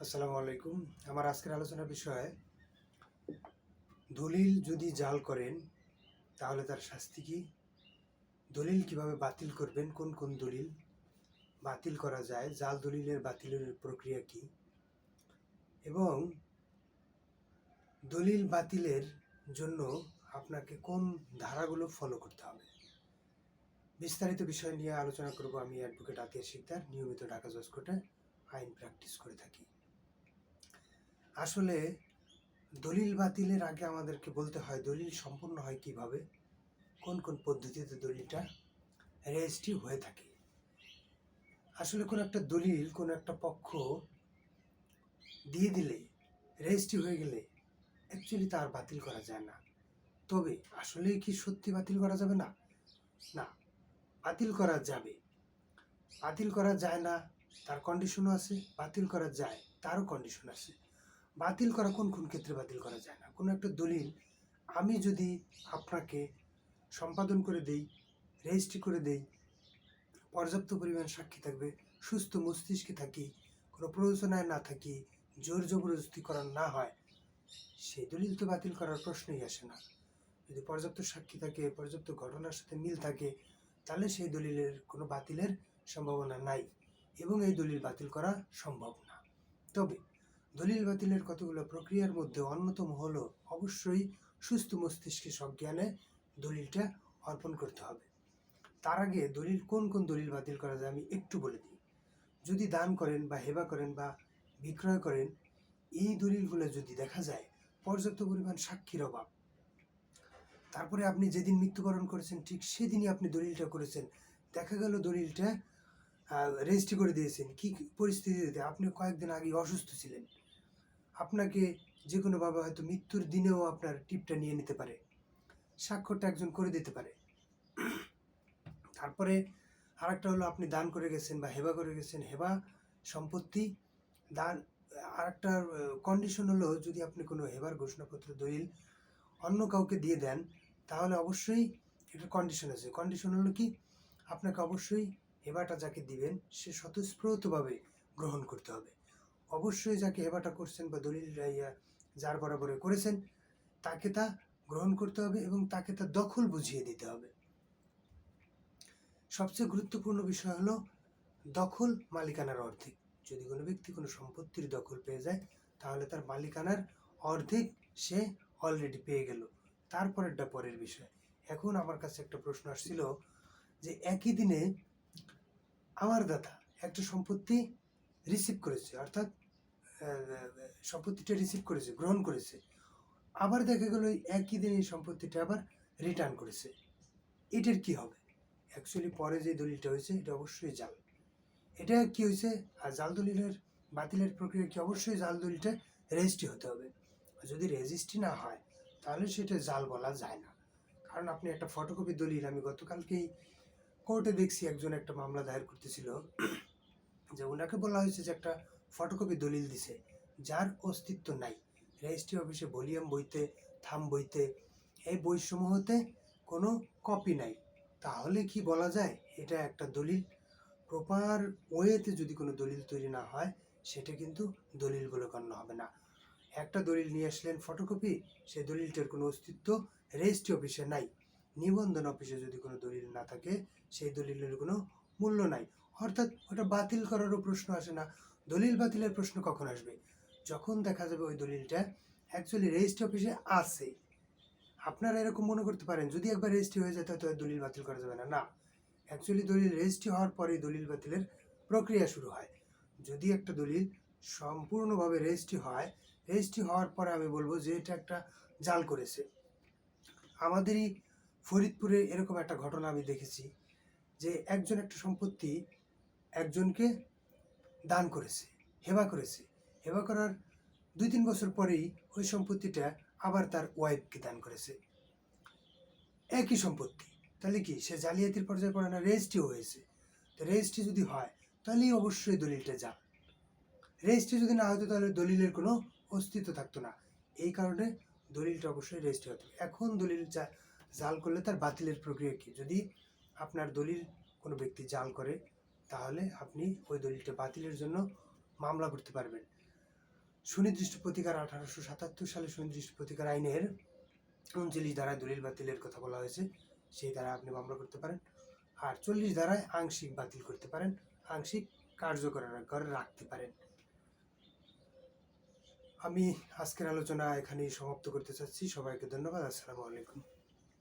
আসসালামু আলাইকুম। আমার আজকের আলোচনার বিষয়, দলিল যদি জাল করেন, তাহলে তার শাস্তি কি? দলিল কীভাবে বাতিল করবেন? কোন কোন দলিল বাতিল করা যায়? জাল দলিলের বাতিলের প্রক্রিয়া কি? এবং দলিল বাতিলের জন্য আপনাকে কোন ধারাগুলো ফলো করতে হবে? বিস্তারিত বিষয় নিয়ে আলোচনা করব আমি অ্যাডভোকেট আতিয়া শিকদার। নিয়মিত ঢাকা জজ কোর্টে আইন প্র্যাকটিস করে থাকি। আসলে দলিল বাতিলের আগে আমাদেরকে বলতে হয়, দলিল সম্পূর্ণ হয় কীভাবে? কোন কোন পদ্ধতিতে দলিলটা রেজিস্ট্রি হয়ে থাকে? আসলে কোন একটা দলিল, কোন একটা পক্ষ দিয়ে দিলে, রেজিস্ট্রি হয়ে গেলে অ্যাকচুয়ালি তার বাতিল করা যায় না। তবে আসলে কি সত্যি বাতিল করা যাবে না? না, বাতিল করা যাবে। বাতিল করা যায় না, তার কন্ডিশনও আছে, বাতিল করা যায়, তারও কন্ডিশন আছে। বাতিল করা কোন কোন ক্ষেত্রে বাতিল করা যায় না? কোনো একটা দলিল আমি যদি আপনাকে সম্পাদন করে দেই, রেজিস্ট্রি করে দেই, পর্যাপ্ত পরিমাণ সাক্ষী থাকবে, সুস্থ মস্তিষ্কে থাকি, কোনো প্রয়োজনায় না থাকি, জোর জবরদস্তি করা না হয়, সেই দলিল তো বাতিল করার প্রশ্নই আসে না। যদি পর্যাপ্ত সাক্ষী থাকে, পর্যাপ্ত ঘটনার সাথে মিল থাকে, তাহলে সেই দলিলের কোনো বাতিলের সম্ভাবনা নাই এবং এই দলিল বাতিল করা সম্ভব না। তবে দলিল বাতিলের কতগুলো প্রক্রিয়ার মধ্যে অন্যতম হলো, অবশ্যই সুস্থ মস্তিষ্কে সজ্ঞানে দলিলটা অর্পণ করতে হবে। তার আগে দলিল, কোন কোন দলিল বাতিল করা যায় আমি একটু বলে দিই। যদি দান করেন বা হেবা করেন বা বিক্রয় করেন, এই দলিলগুলো যদি দেখা যায়, পর্যাপ্ত পরিমাণ সাক্ষীর অভাব। তারপরে আপনি যেদিন মৃত্যুবরণ করেছেন, ঠিক সেদিনই আপনি দলিলটা করেছেন। দেখা গেল দলিলটা রেজিস্ট্রি করে দিয়েছেন। কি পরিস্থিতিতে আপনি কয়েকদিন আগে অসুস্থ ছিলেন। আপনাকে যে কোনোভাবে হয়তো মৃত্যুর দিনেও আপনার টিপটা নিয়ে নিতে পারে, স্বাক্ষরটা একজন করে দিতে পারে। তারপরে আরেকটা হলো আপনি দান করে গেছেন বা হেবা করে গেছেন, হেবা সম্পত্তি, দান, আরেকটা কন্ডিশন হলো যদি আপনি কোনো হেবার ঘোষণাপত্র, দলিল অন্য কাউকে দিয়ে দেন, তাহলে অবশ্যই একটা কন্ডিশন আছে। কন্ডিশন হলো কি? আপনাকে অবশ্যই হেবাটা যাকে দিবেন, সে স্বতঃস্ফূর্তভাবে গ্রহণ করতে হবে। অবশ্যই যাকে হেবাটা করছেন বা দলিল রাইয়া যার বরাবরে করেছেন, তাকে তা গ্রহণ করতে হবে এবং তাকে তা দখল বুঝিয়ে দিতে হবে। সবচেয়ে গুরুত্বপূর্ণ বিষয় হলো দখল মালিকানার অর্ধেক। যদি কোনো ব্যক্তি কোনো সম্পত্তির দখল পেয়ে যায়, তাহলে তার মালিকানার অর্ধেক সে অলরেডি পেয়ে গেল। তারপরেরটা পরের বিষয়। এখন আমার কাছে একটা প্রশ্ন আসছিল যে, একই দিনে আমার দাতা একটা সম্পত্তি রিসিভ করেছে, অর্থাৎ সম্পত্তিটা রিসিভ করেছে, গ্রহণ করেছে। আবার দেখা গেল একই দিন এই সম্পত্তিটা আবার রিটার্ন করেছে। এটার কি হবে? অ্যাকচুয়ালি পরে যে দলিলটা হয়েছে, এটা অবশ্যই জাল। এটা কি হয়েছে? আর জাল দলিলের, বাতিলের প্রক্রিয়া কি? অবশ্যই জাল দলিলটা রেজিস্ট্রি হতে হবে। যদি রেজিস্ট্রি না হয়, তাহলে সেটা জাল বলা যায় না। কারণ আপনি একটা ফটোকপি দলিল, আমি গতকালকেই কোর্টে দেখছি, একজন একটা মামলা দায়ের করতেছিল। যে ওনাকে বলা হয়েছে যে একটা ফটোকপি দলিল দিছে, যার অস্তিত্ব নাই। রেজিস্ট্রি অফিসে ভলিউম বইতে, থাম বইতে, এই বই বইসমূহতে কোনো কপি নাই। তাহলে কি বলা যায়, এটা একটা দলিল? প্রপার ওয়েতে যদি কোনো দলিল তৈরি না হয়, সেটা কিন্তু দলিল বলে গণ্য হবে না। একটা দলিল নিয়ে আসলেন ফটোকপি সেই দলিলটার কোনো অস্তিত্ব রেজিস্ট্রি অফিসে নাই। নিবন্ধন অফিসে যদি কোনো দলিল না থাকে, সেই দলিলের কোনো মূল্য নাই। অর্থাৎ ওটা বাতিল করারও প্রশ্ন আসে না। দলিল বাতিলের প্রশ্ন কখন আসবে? যখন দেখা যাবে ওই দলিলটা অ্যাকচুয়ালি রেজিস্ট্রি অফিসে আছে। আপনারা এরকম মনে করতে পারেন, যদি একবার রেজিস্ট্রি হয়ে যায় তাহলে দলিল বাতিল করা যাবে না। না অ্যাকচুয়ালি দলিল রেজিস্ট্রি হওয়ার পরেই দলিল বাতিলের প্রক্রিয়া শুরু হয়। যদি একটা দলিল সম্পূর্ণভাবে রেজিস্ট্রি হয় রেজিস্ট্রি হওয়ার পরে আমি বলব যে এটা একটা জাল করেছে। আমাদেরই ফরিদপুরে এরকম একটা ঘটনা আমি দেখেছি। যে একজন একটা সম্পত্তি একজনকে দান করেছে, হেবা করেছে। হেবা করার দুই তিন বছর পরেই ওই সম্পত্তিটা আবার তার ওয়াইফকে দান করেছে। একই সম্পত্তি। তাহলে কি? সে জালিয়াতির পর্যায়ে পড়ে না? রেজিস্ট্রিও হয়েছে। তো রেজিস্ট্রি যদি হয়, তাহলেই অবশ্যই দলিলটা যা রেজিস্ট্রি যদি না হতো, তাহলে দলিলের কোনো অস্তিত্ব থাকতো না। এই কারণে দলিলটা অবশ্যই রেজিস্ট্রি হতো এখন দলিল জাল করলে তার বাতিলের প্রক্রিয়া কি? যদি আপনার দলিল কোনো ব্যক্তি জাল করে, তাহলে আপনি ওই দলিলটা বাতিলের জন্য মামলা করতে পারবেন। সুনির্দিষ্ট প্রতিকার আঠারোশো সাতাত্তর সালে সুনির্দিষ্ট প্রতিকার আইনের উনচল্লিশ ধারায় দলিল বাতিলের কথা বলা হয়েছে, সেই দ্বারা আপনি মামলা করতে পারেন। আর চল্লিশ ধারায় আংশিক বাতিল করতে পারেন, আংশিক কার্যকর করে রাখতে পারেন। আমি আজকের আলোচনা এখানেই সমাপ্ত করতে চাচ্ছি। সবাইকে ধন্যবাদ। আসসালামু আলাইকুম।